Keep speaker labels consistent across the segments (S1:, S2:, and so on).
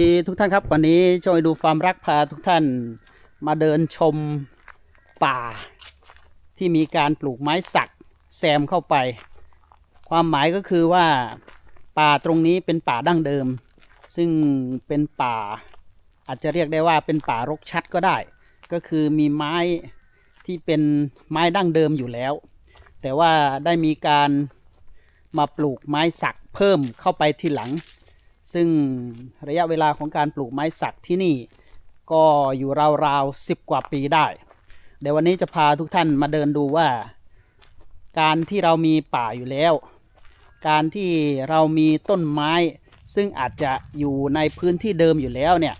S1: ดีทุกท่านครับวันนี้ช่วยดูฟาร์มรักพาทุกท่านมาเดินชมป่า ที่มีการปลูกไม้สักแซมเข้าไป ความหมายก็คือว่าป่าตรงนี้เป็นป่าดั้งเดิม ซึ่งเป็นป่า อาจจะเรียกได้ว่าเป็นป่ารกชัดก็ได้ ก็คือมีไม้ที่เป็นไม้ดั้งเดิมอยู่แล้ว แต่ว่าได้มีการมาปลูกไม้สักเพิ่มเข้าไปทีหลัง ซึ่งระยะเวลาของการปลูกไม้สักที่นี่ ก็อยู่ราวๆสิบกว่าปีได้ เดี๋ยววันนี้จะพาทุกท่านมาเดินดูว่า การที่เรามีป่าอยู่แล้ว การที่เรามีต้นไม้ ซึ่งอาจจะอยู่ในพื้นที่เดิมอยู่แล้วเนี่ย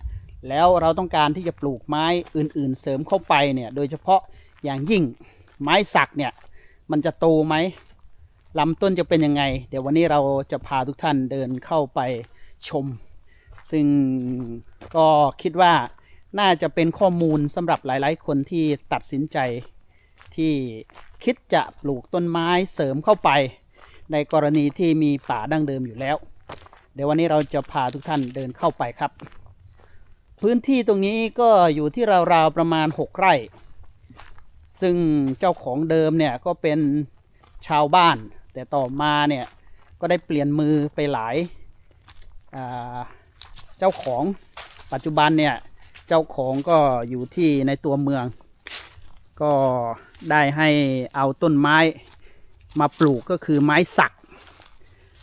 S1: แล้วเราต้องการที่จะปลูกไม้อื่นๆ เสริมเข้าไปเนี่ยโดยเฉพาะอย่างยิ่งไม้สักเนี่ยมันจะโตไหมลำต้นจะเป็นยังไง เดี๋ยววันนี้เราจะพาทุกท่านเดินเข้าไป ชม ซึ่งก็คิดว่าน่าจะเป็นข้อมูลสำหรับหลาย ๆ คนที่ตัดสินใจที่คิดจะปลูกต้นไม้เสริมเข้าไป ในกรณีที่มีป่าดั้งเดิมอยู่แล้ว เดี๋ยววันนี้เราจะพาทุกท่านเดินเข้าไปครับ พื้นที่ตรงนี้ก็อยู่ที่ราว ๆ ประมาณ 6 ไร่ ซึ่งเจ้าของเดิมเนี่ยก็เป็นชาวบ้าน แต่ต่อมาเนี่ยก็ได้เปลี่ยนมือไปหลาย เจ้าของปัจจุบันเนี่ย เจ้าของก็อยู่ที่ในตัวเมือง ก็ได้ให้เอาต้นไม้มาปลูกก็คือไม้สัก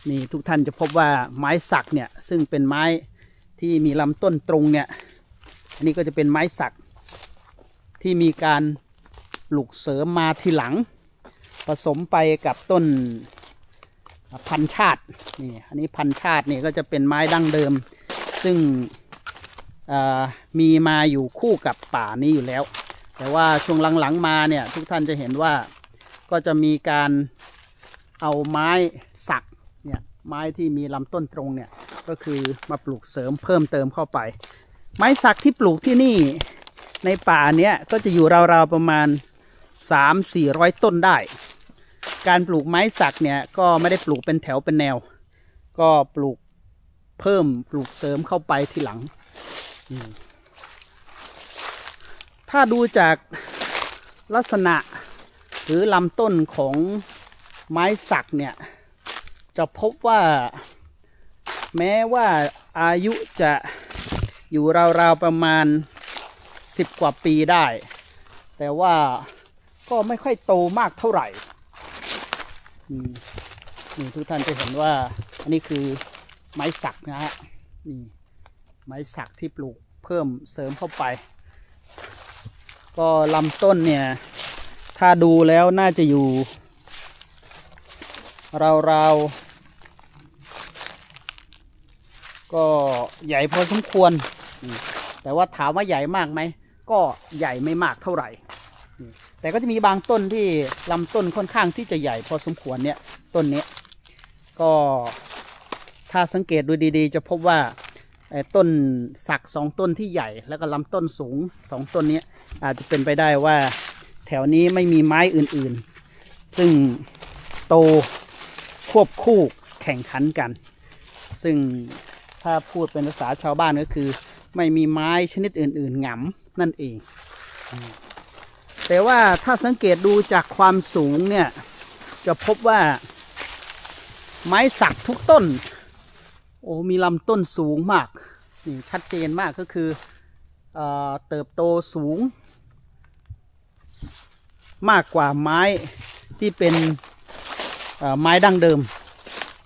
S1: นี่ทุกท่านจะพบว่าไม้สักเนี่ยซึ่งเป็นไม้ที่มีลำต้นตรงเนี่ยอันนี้ก็จะเป็นไม้สักที่มีการปลูกเสริมมาทีหลัง ผสมไปกับต้น พันชาตินี่อันนี้พันชาตินี่ก็จะเป็นไม้ดั้งเดิม ซึ่งมีมาอยู่คู่กับป่านี้อยู่แล้ว แต่ว่าช่วงหลังๆมาเนี่ยทุกท่านจะเห็นว่าก็จะมีการเอาไม้สักเนี่ยไม้ที่มีลำต้นตรงเนี่ยก็คือมาปลูกเสริมเพิ่มเติมเข้าไป ไม้สักที่ปลูกที่นี่ในป่าเนี้ยก็จะอยู่ราวๆประมาณ 3 4 0 0 ต้นได้ การปลูกไม้สักเนี่ยก็ไม่ได้ปลูกเป็นแถวเป็นแนว ก็ปลูกเพิ่มปลูกเสริมเข้าไปทีหลัง ถ้าดูจากลักษณะหรือลำต้นของไม้สักเนี่ย จะพบว่าแม้ว่าอายุจะอยู่ราวๆประมาณ 10 กว่าปีได้ แต่ว่าก็ไม่ค่อยโตมากเท่าไหร่ นี่ทุกท่านจะเห็นว่าอันนี้คือไม้สักนะฮะนี่ไม้สักที่ปลูกเพิ่มเสริมเข้าไป ก็ลำต้นเนี่ย ถ้าดูแล้วน่าจะอยู่ ราวๆก็ใหญ่พอสมควร แต่ว่าถามว่าใหญ่มากไหม ก็ใหญ่ไม่มากเท่าไหร่ แต่ก็จะมีบางต้นที่ลำต้นค่อนข้างที่จะใหญ่พอสมควรเนี่ยต้นนี้ ก็ถ้าสังเกตดูดีๆ จะพบว่าต้นสักสองต้นที่ใหญ่ แล้วก็ลำต้นสูงสองต้นนี้อาจจะเป็นไปได้ว่าแถวนี้ไม่มีไม้อื่นๆ ซึ่งโตควบคู่แข่งขันกัน ซึ่งถ้าพูดเป็นภาษาชาวบ้านก็คือ ไม่มีไม้ชนิดอื่น ๆหงำนั่นเอง แต่ว่าถ้าสังเกตดูจากความสูงเนี่ย จะพบว่าไม้สักทุกต้น โอ้มีลำต้นสูงมากนี่ชัดเจนมากก็คือเอเติบโตสูง มากกว่าไม้ที่เป็นไม้ดั้งเดิม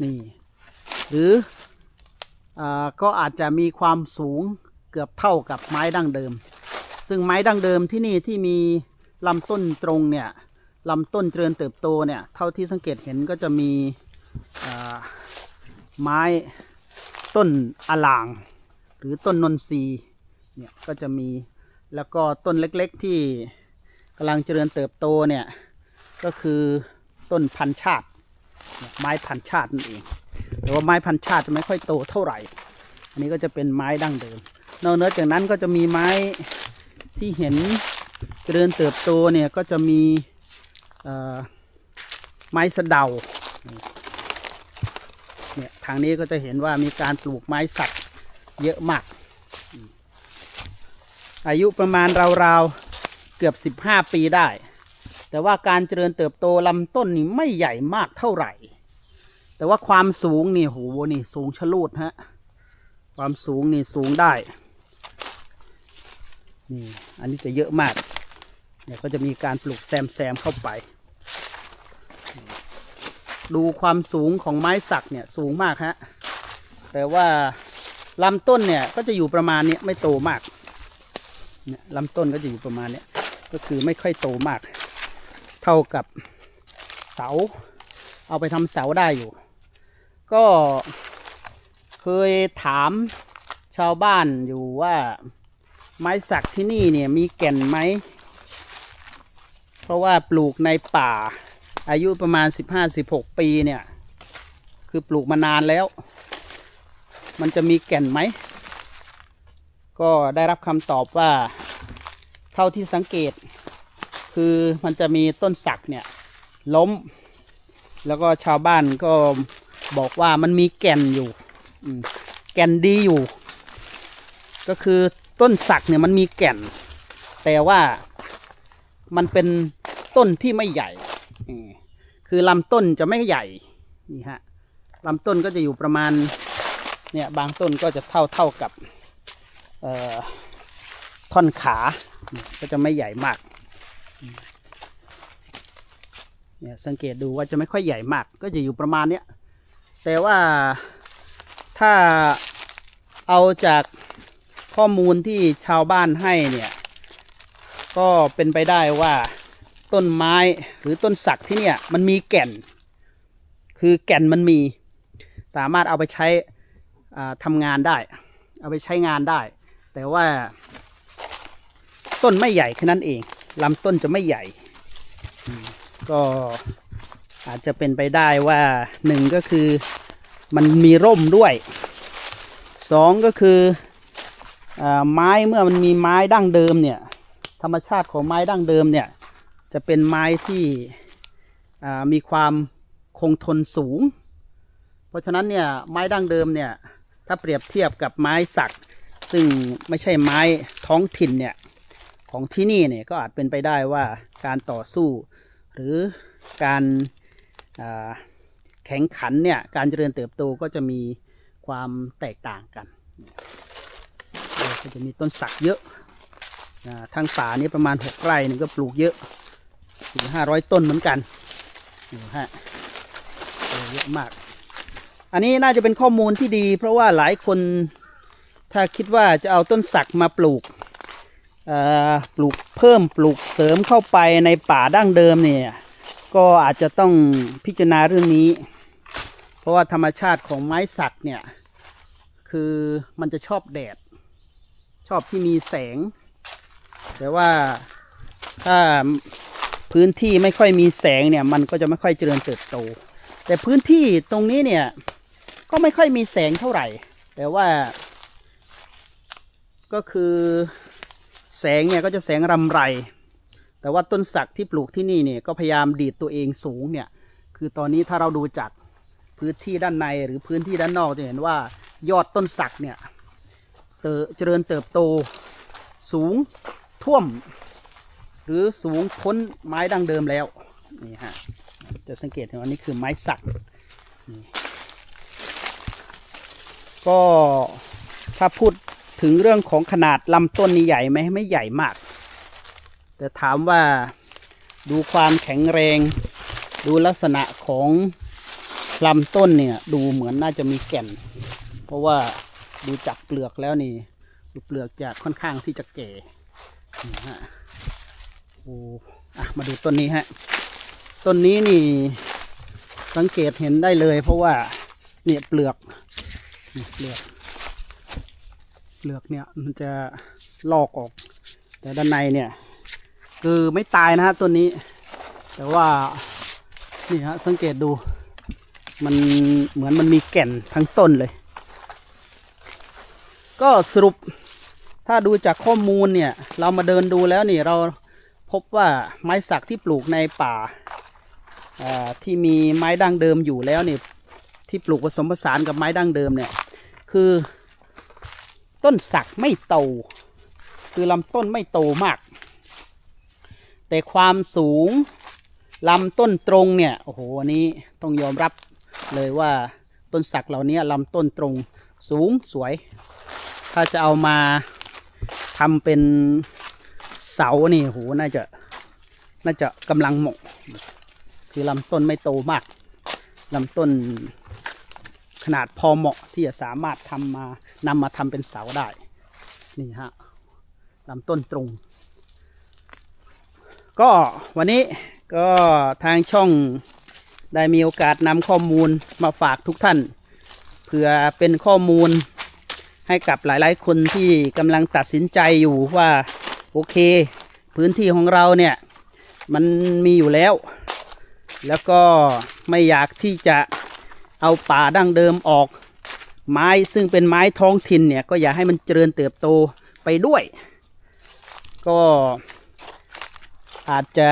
S1: นี่หรืออก็อาจจะมีความสูงเกือบเท่ากับไม้ดั้งเดิม ซึ่งไม้ดั้งเดิมที่นี่ที่มี ลำต้นตรงเนี่ยลำต้นเจริญเติบโตเนี่ยเท่าที่สังเกตเห็นก็จะมีไม้ต้นอลาง หรือต้นนนทรีเนี่ยก็จะมีแล้วก็ต้นเล็กๆที่กำลังเจริญเติบโตเนี่ยก็คือต้นพันชาติ ไม้พันชาตินั่นเองแต่ว่าไม้พันชาติจะไม่ค่อยโตเท่าไหร่ อันนี้ก็จะเป็นไม้ดั้งเดิมนอกเหนือจากนั้นก็จะมีไม้ที่เห็น เจริญเติบโตเนี่ยก็จะมีไม้สะเดาเนี่ยทางนี้ก็จะเห็นว่ามีการปลูกไม้สักเยอะมาก อายุประมาณราวๆเกือบ 15 ปีได้ แต่ว่าการเจริญเติบโตลำต้นนี่ไม่ใหญ่มากเท่าไหร่ แต่ว่าความสูงนี่โหนี่สูงชะลูดฮะความสูงนี่สูงได้นี่อันนี้จะเยอะมาก เนี่ยก็จะมีการปลูกแซมแซมๆเข้าไป ดูความสูงของไม้สักเนี่ยสูงมากฮะ แต่ว่าลำต้นเนี่ยก็จะอยู่ประมาณนี้ไม่โตมากเนี่ยลำต้นก็จะอยู่ประมาณนี้ก็คือไม่ค่อยโตมาก เท่ากับเสา เอาไปทำเสาได้อยู่ ก็เคยถามชาวบ้านอยู่ว่าไม้สักที่นี่เนี่ยมีแก่นไหม เพราะว่าปลูกในป่า อายุประมาณ 15-16 ปีเนี่ย คือปลูกมานานแล้ว มันจะมีแก่นไหม ก็ได้รับคำตอบว่า เท่าที่สังเกต คือมันจะมีต้นสักเนี่ย ล้ม แล้วก็ชาวบ้านก็บอกว่ามันมีแก่นอยู่ แก่นดีอยู่ ก็คือต้นสักเนี่ยมันมีแก่น แต่ว่า มันเป็นต้นที่ไม่ใหญ่อืมคือลำต้นจะไม่ใหญ่ นี่ฮะลำต้นก็จะอยู่ประมาณ เนี่ยบางต้นก็จะเท่าเท่ากับเอ่อท่อนขาอืมก็จะไม่ใหญ่มากอืมเนี่ยสังเกตดูว่าจะไม่ค่อยใหญ่มาก ก็จะอยู่ประมาณเนี้ย แต่ว่าถ้าเอาจากข้อมูลที่ชาวบ้านให้เนี่ย ก็เป็นไปได้ว่าต้นไม้หรือต้นสักที่เนี่ยมันมีแก่น คือแก่นมันมี สามารถเอาไปใช้ทำงานได้ เอาไปใช้งานได้ แต่ว่า ต้นไม่ใหญ่แค่นั้นเองลำต้นจะไม่ใหญ่ ก็อาจจะเป็นไปได้ว่าหนึ่งก็คือมันมีร่มด้วยสองก็คืออไม้เมื่อมันมีไม้ดั้งเดิมเนี่ย ธรรมชาติของไม้ดั้งเดิมเนี่ยจะเป็นไม้ที่มีความคงทนสูง เพราะฉะนั้นเนี่ยไม้ดั้งเดิมเนี่ยถ้าเปรียบเทียบกับไม้สัก ซึ่งไม่ใช่ไม้ท้องถิ่นเนี่ยของที่นี่เนี่ยก็อาจเป็นไปได้ว่าการต่อสู้ หรือการาแข่งขันเนี่ยการเจริญเติบโตก็จะมีความแตกต่างกันก็จะมีต้นสักเยอะ อ่าทางป่านี้ประมาณหกไร่นี่ก็ปลูกเยอะสี่ห้าร้อยต้นเหมือนกันนี่ฮะเยอะมาก อันนี้น่าจะเป็นข้อมูลที่ดี เพราะว่าหลายคนถ้าคิดว่าจะเอาต้นสักมาปลูกปลูกเพิ่มปลูกเสริมเข้าไปในป่าดั้งเดิมเนี่ยก็อาจจะต้องพิจารณาเรื่องนี้ เพราะว่าธรรมชาติของไม้สักเนี่ยคือมันจะชอบแดด ชอบที่มีแสง แต่ว่าถ้าพื้นที่ไม่ค่อยมีแสงเนี่ยมันก็จะไม่ค่อยเจริญเติบโต แต่พื้นที่ตรงนี้เนี่ยก็ไม่ค่อยมีแสงเท่าไหร่ แต่ว่า ก็คือแสงเนี่ยก็จะแสงรำไร แต่ว่าต้นสักที่ปลูกที่นี่เนี่ยก็พยายามดีดตัวเองสูงเนี่ย คือตอนนี้ถ้าเราดูจากพื้นที่ด้านในหรือพื้นที่ด้านนอกจะเห็นว่ายอดต้นสักเนี่ยเตอเจริญเติบโตสูง ท่วม หรือสูงพ้นไม้ดังเดิมแล้วนี่ฮะจะสังเกตเห็นว่านี่คือไม้สักก็ถ้าพูดถึงเรื่องของขนาดลำต้นนี่ใหญ่ไหมไม่ใหญ่มาก แต่ถามว่าดูความแข็งแรง ดูลักษณะของลำต้นเนี่ยดูเหมือนน่าจะมีแก่น เพราะว่าดูจากเปลือกแล้วนี่ดูเปลือกจะค่อนข้างที่จะแก่ นี่ฮะโอ้อะมาดูต้นนี้ฮะ ต้นนี้นี่สังเกตเห็นได้เลยเพราะว่าเนี่ยเปลือกเปลือก เปลือกเนี่ยมันจะลอกออก แต่ด้านในเนี่ย คือไม่ตายนะฮะต้นนี้ แต่ว่านี่ฮะสังเกตดู มันเหมือนมันมีแก่นทั้งต้นเลย ก็สรุป ถ้าดูจากข้อมูลเนี่ย เรามาเดินดูแล้วนี่เราพบว่าไม้สักที่ปลูกในป่าที่มีไม้ดั้งเดิมอยู่แล้วเนี่ยที่ปลูกผสมผสานกับไม้ดั้งเดิมเนี่ย คือ ต้นสักไม่โต คือลำต้นไม่โตมาก แต่ความสูงลำต้นตรงเนี่ยโอ้โหอันนี้ต้องยอมรับเลยว่าต้นสักเหล่านี้ลำต้นตรงสูงสวย ถ้าจะเอามา ทำเป็นเสานี่โอ้โหน่าจะน่าจะกำลังเหมาะคือลำต้นไม่โตมากลำต้นขนาดพอเหมาะที่จะสามารถทำมานำมาทำเป็นเสาได้นี่ฮะลำต้นตรง ก็วันนี้ก็ทางช่องได้มีโอกาสนำข้อมูลมาฝากทุกท่าน เพื่อเป็นข้อมูล ให้กับหลายๆ คนที่กำลังตัดสินใจอยู่ว่าโอเค พื้นที่ของเราเนี่ยมันมีอยู่แล้ว แล้วก็ไม่อยากที่จะเอาป่าดั้งเดิมออก ไม้ซึ่งเป็นไม้ท้องถิ่นเนี่ยก็อย่าให้มันเจริญเติบโตไปด้วย ก็อาจจะ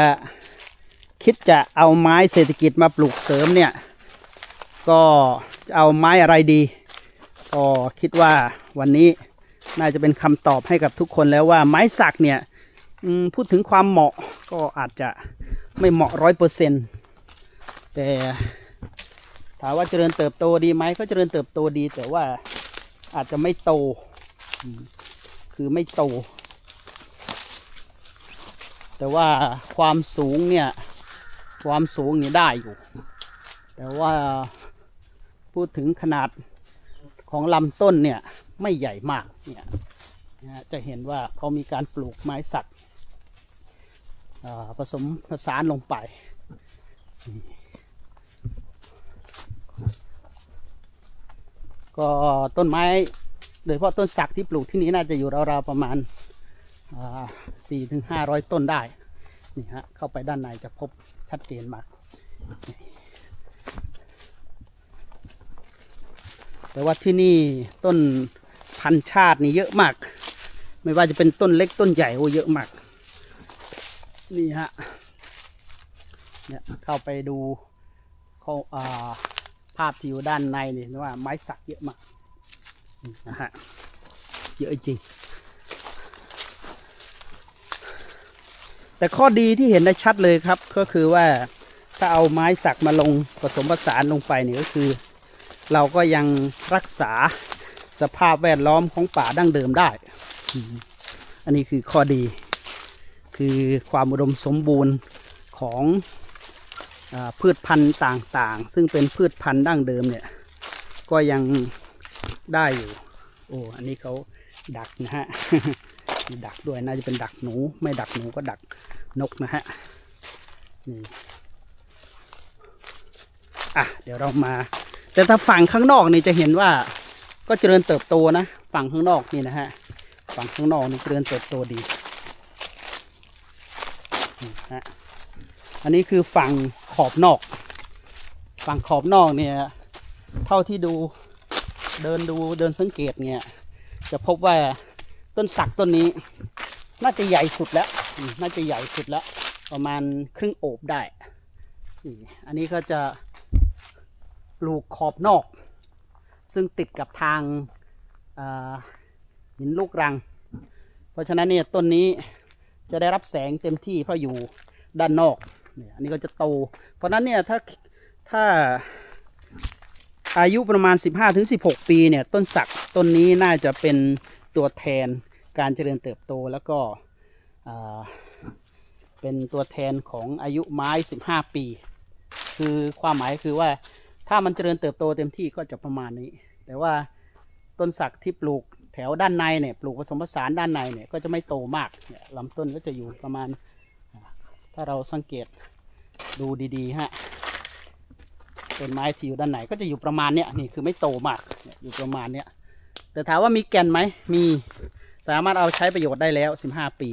S1: คิดจะเอาไม้เศรษฐกิจมาปลูกเสริมเนี่ย ก็จะเอาไม้อะไรดี ก็คิดว่าวันนี้น่าจะเป็นคำตอบให้กับทุกคนแล้วว่าไม้สักเนี่ยพูดถึงความเหมาะก็อาจจะไม่เหมาะร้อยเปอร์เซ็นต์แต่ถามว่าเจริญเติบโตดีไหมก็เจริญเติบโตดี แต่ว่าอาจจะไม่โต คือไม่โต แต่ว่าความสูงเนี่ย ความสูงเนี่ยได้อยู่ แต่ว่าพูดถึงขนาด ของลำต้นเนี่ยไม่ใหญ่มากเนี่ยนะฮะจะเห็นว่าเขามีการปลูกไม้สักผสมผสานลงไป ก็ต้นไม้โดยเฉพาะต้นสักที่ปลูกที่นี้น่าจะอยู่ราวๆประมาณสี่ถึงห้าร้อยต้นได้ นี่ฮะเข้าไปด้านในจะพบชัดเจนมาก แต่ว่าที่นี่ต้นพันชาตินี่เยอะมาก ไม่ว่าจะเป็นต้นเล็กต้นใหญ่โอ้เยอะมาก นี่ฮะ เนี่ยเข้าไปดูเขาอ่าภาพที่อยู่ด้านในนี่เห็นว่าไม้สักเยอะมากนี่นะฮะ เยอะจริง แต่ข้อดีที่เห็นได้ชัดเลยครับ ก็คือว่าถ้าเอาไม้สักมาลงผสมผสานลงไปเนี่ยก็คือ เราก็ยังรักษาสภาพแวดล้อมของป่าดั้งเดิมได้ อันนี้คือข้อดี คือความอุดมสมบูรณ์ของอพืชพันธุ์ต่างๆ ซึ่งเป็นพืชพันธุ์ดั้งเดิมเนี่ย ก็ยังได้อยู่ โอ้ อันนี้เขาดักนะฮะ ดักด้วยน่าจะเป็นดักหนู ไม่ดักหนูก็ดักนกนะฮะ นี่ อะ เดี๋ยวเรามา แต่ถ้าฝั่งข้างนอกนี่จะเห็นว่า ก็เจริญเติบโตนะฝั่งข้างนอกนี่นะฮะฝั่งข้างนอกนี่เจริญเติบโตดีฮะอันนี้คือฝั่งขอบนอก ฝั่งขอบนอกเนี่ย เท่าที่ดูเดินดูเดินสังเกตเนี่ย จะพบว่าต้นสักต้นนี้ น่าจะใหญ่สุดแล้ว น่าจะใหญ่สุดแล้ว ประมาณครึ่งโอบได้ อันนี้ก็จะ ลูกขอบนอก ซึ่งติดกับทางหินลูกรัง เพราะฉะนั้นเนี่ยต้นนี้จะได้รับแสงเต็มที่เพราะอยู่ด้านนอกเนี่ยอันนี้ก็จะโต เพราะนั้นเนี่ยถ้าถ้าอายุประมาณ 15-16 ปีเนี่ยต้นสักต้นนี้น่าจะเป็นตัวแทนการเจริญเติบโตแล้วก็เป็นตัวแทนของอายุไม้ 15 ปี คือความหมายคือว่า ถ้ามันเจริญเติบโตเต็มที่ก็จะประมาณนี้ แต่ว่าต้นสักที่ปลูกแถวด้านในเนี่ยปลูกผสมผสานด้านในเนี่ยก็จะไม่โตมากเนี่ยลำต้นก็จะอยู่ประมาณ ถ้าเราสังเกตดูดีๆฮะต้นไม้ที่อยู่ด้านไหนก็จะอยู่ประมาณเนี้ยนี่คือไม่โตมากอยู่ประมาณเนี้ยแต่ถามว่ามีแก่นไหมมีสามารถเอาใช้ประโยชน์ได้แล้ว 15 ปี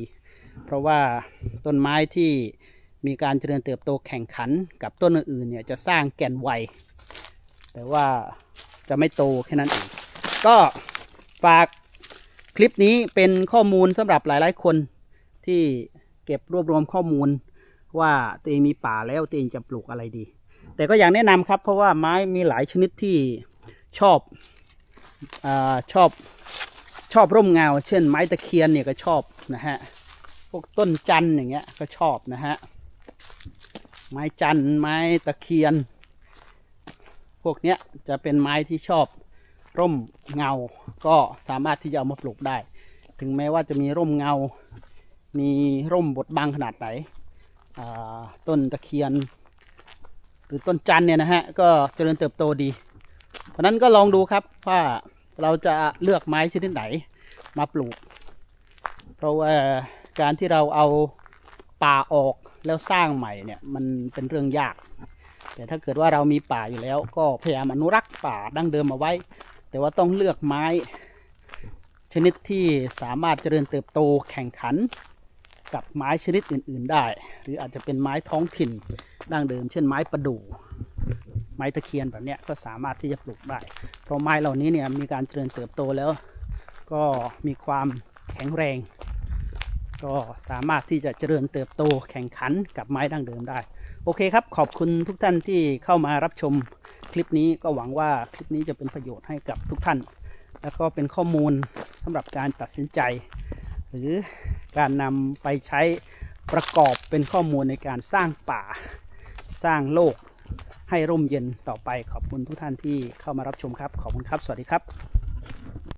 S1: เพราะว่าต้นไม้ที่มีการเจริญเติบโตแข่งขันกับต้นอื่นๆเนี่ยจะสร้างแก่นไว แต่ว่าจะไม่โตแค่นั้นเองก็ฝากคลิปนี้เป็นข้อมูลสำหรับหลาย ๆ คนที่เก็บรวบรวมข้อมูลว่าตัวเองมีป่าแล้วตัวเองจะปลูกอะไรดี แต่ก็อยากแนะนำครับ เพราะว่าไม้มีหลายชนิดที่ชอบอชอบชอบร่มเงา เช่น ไม้ตะเคียนเนี่ยก็ชอบนะฮะพวกต้นจันทร์อย่างเงี้ยก็ชอบนะฮะไม้จันทร์ไม้ตะเคียน วกเนี้ยจะเป็นไม้ที่ชอบร่มเงา ก็สามารถที่จะเอามาปลูกได้ ถึงแม้ว่าจะมีร่มเงา มีร่มบดบังขนาดไหนต้นตะเคียน หรือต้นจันเนี่ยนะฮะ ก็เจริญเติบโตดี เพราะฉะนั้นก็ลองดูครับว่าเราจะเลือกไม้ชนิดไหนมาปลูก เพราะว่าการที่เราเอาป่าออกแล้วสร้างใหม่เนี่ยมันเป็นเรื่องยาก แต่ถ้าเกิดว่าเรามีป่าอยู่แล้ว ก็พยายามอนุรักษ์ป่าดั้งเดิมเอาไว้ แต่ว่าต้องเลือกไม้ ชนิดที่สามารถเจริญเติบโตแข่งขันกับไม้ชนิดอื่น ๆได้ หรืออาจจะเป็นไม้ท้องถิ่นดั้งเดิม เช่นไม้ประดู่ไม้ตะเคียนแบบนี้ก็สามารถที่จะปลูกได้ เพราะไม้เหล่านี้เนี่ยมีการเจริญเติบโตแล้ว ก็มีความแข็งแรง ก็สามารถที่จะเจริญเติบโตแข่งขันกับไม้ดั้งเดิมได้ โอเคครับ ขอบคุณทุกท่านที่เข้ามารับชมคลิปนี้ก็หวังว่าคลิปนี้จะเป็นประโยชน์ให้กับทุกท่าน แล้วก็เป็นข้อมูลสำหรับการตัดสินใจ หรือการนำไปใช้ประกอบเป็นข้อมูลในการสร้างป่า สร้างโลกให้ร่มเย็นต่อไปขอบคุณทุกท่านที่เข้ามารับชมครับ ขอบคุณครับ สวัสดีครับ